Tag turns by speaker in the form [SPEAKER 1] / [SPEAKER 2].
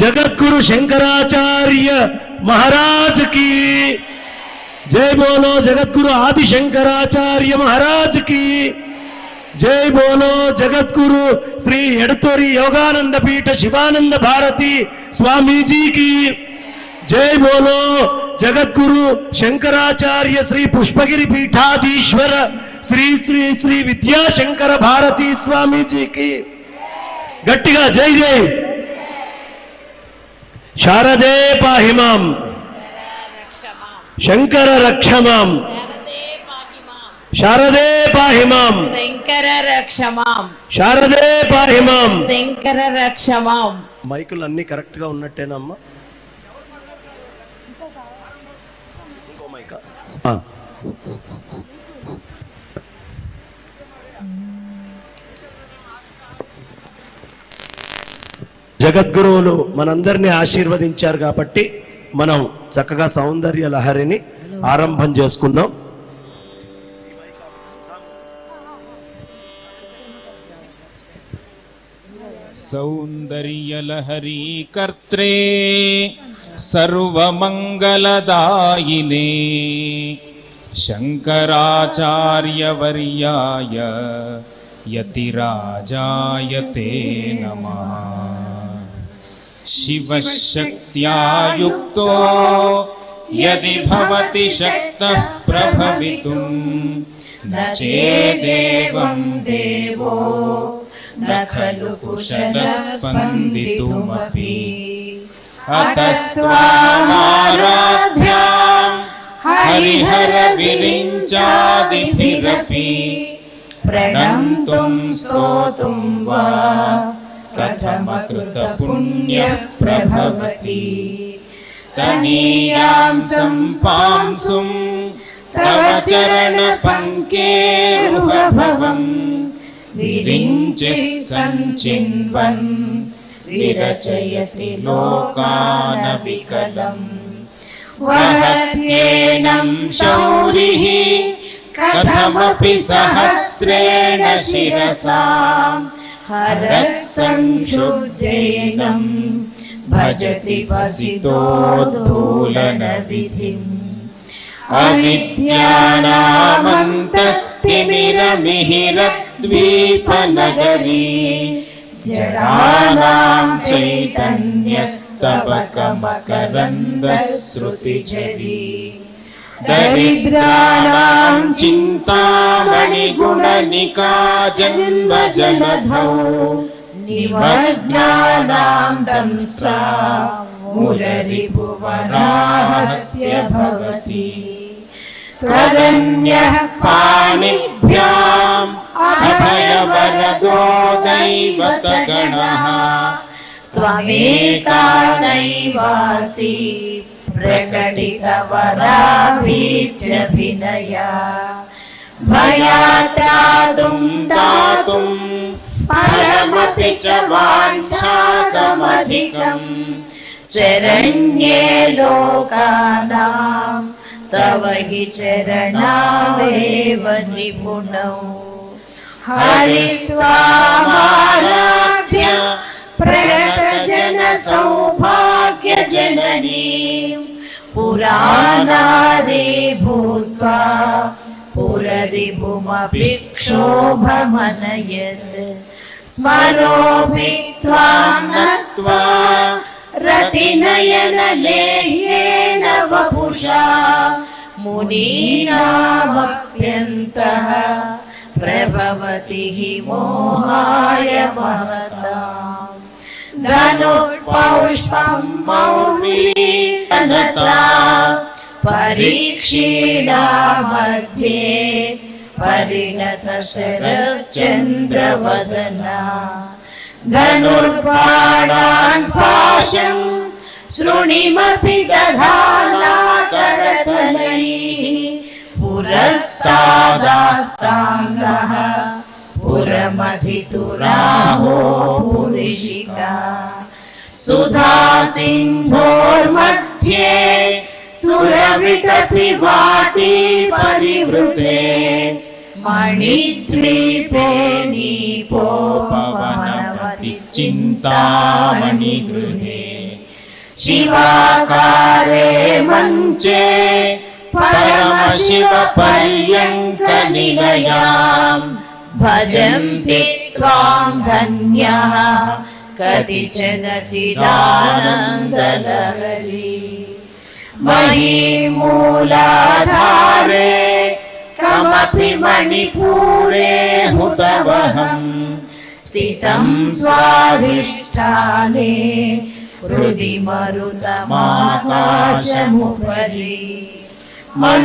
[SPEAKER 1] జగద్గురు శంకరాచార్య మహారాజ్కి. జై బోలో జగద్గురు ఆది శంకరాచార్య మహారాజ్కి. జై బోలో జగద్గురు శ్రీ ఎడతోరి యోగానంద పీఠ శివానంద భారతి స్వామీజీకి జై బోలో జగద్గురు శంకరాచార్య శ్రీ పుష్పగిరి పీఠాధీశ్వర శ్రీ శ్రీ శ్రీ విద్యాశంకర భారతి స్వామీజీకి గట్టిగా జై జై. శారదే పాహిమాం శంకర రక్షమాం శారదే పాహిమాం
[SPEAKER 2] శంకర రక్షమాం
[SPEAKER 1] శారదే పాహిమాం
[SPEAKER 2] శంకర రక్షమాం
[SPEAKER 1] మైకులు అన్ని కరెక్ట్గా ఉన్నట్టేనమ్మా ఇంకో మైకా. జగద్గురువులు మనందరినీ ఆశీర్వదించారు కాబట్టి మనం చక్కగా సౌందర్య లహరిని ఆరంభం చేసుకుందాం.
[SPEAKER 3] సౌందర్యలహరి కర్త్రే సర్వమంగళదాయినే శంకరాచార్యవర్యాయ యతిరాజాయ తే నమః. शिवशक्त्या युक्तो यदि भवति शक्तः प्रभवितुं न चेदेवं देवो न खलु कुशलः स्पन्दितुमपि अतस्त्वामाराध्याम् हरिहरविरिञ्चादिभिरपि प्रणन्तुं स्तोतुं वा कथमकृतपुण्यः प्रभवति तनीयां सम्पांसुं तव चरणपङ्केरुहभवम् विरिञ्चिः सञ्चिन्वन् विरचयति लोकानविकलम् वहत्येनं शौरिः कथमपि सहस्रेण शिरसाम् हरः संशुद्धेनं भजति वसितोद्धूलनविधिम् अविद्यानामन्तस्तिमिरमिहिरद्वीपनगरी जडानां चैतन्यस्तबकमकरन्दश्रुतिझरी दरिद्राणां चिन्तामणिगुणनिका जन्मजलधौ निमग्नानां दंस्रा मुररिभुवराहस्य भवति। त्वदन्यः पाणिभ्याम् अभयवरदो दैवतगणः।
[SPEAKER 2] स्वमेका नैवासि प्रकटितवराभीत्यभिनया भयात्रातुं दातुं फलमपि च वाञ्छासमधिकम् शरण्ये लोकानां तव हि चरणावेव निपुणौ। हरिस्वामाराध्य पुराणारे भूत्वा पुररिपुमपि क्षोभमनयत् स्मरोऽपि त्वां नत्वा रतिनयनलेह्येन वपुषा मुनीनामप्यन्तः प्रभवति हि मोहाय धनुर्पौष्पं मौर्वीनता परीक्षीणा मध्ये परिणतशरश्चन्द्रवदना। धनुर्बाणान् पाशम् शृणिमपि दधाना करतलैः पुरस्तादास्ताङ्गः पुरमधितुराहो पुरिशिका सुधा सिन्धोर्मध्ये सुरविटपि वाटी परिवृते। मणिद्वीपे
[SPEAKER 3] पवनवति चिन्तामणिगृहे।
[SPEAKER 2] शिवाकारे
[SPEAKER 3] मञ्चे परमशिवपर्यङ्कनिलयाम्
[SPEAKER 2] भजन्ति त्वां धन्यः। कतिचन चिदानन्दलहरी
[SPEAKER 3] महीमूलाधारे कमपि मणिपूरे हुतवहम्
[SPEAKER 2] स्थितं स्वाधिष्ठाने हृदि मरुतमाकाशमुपरि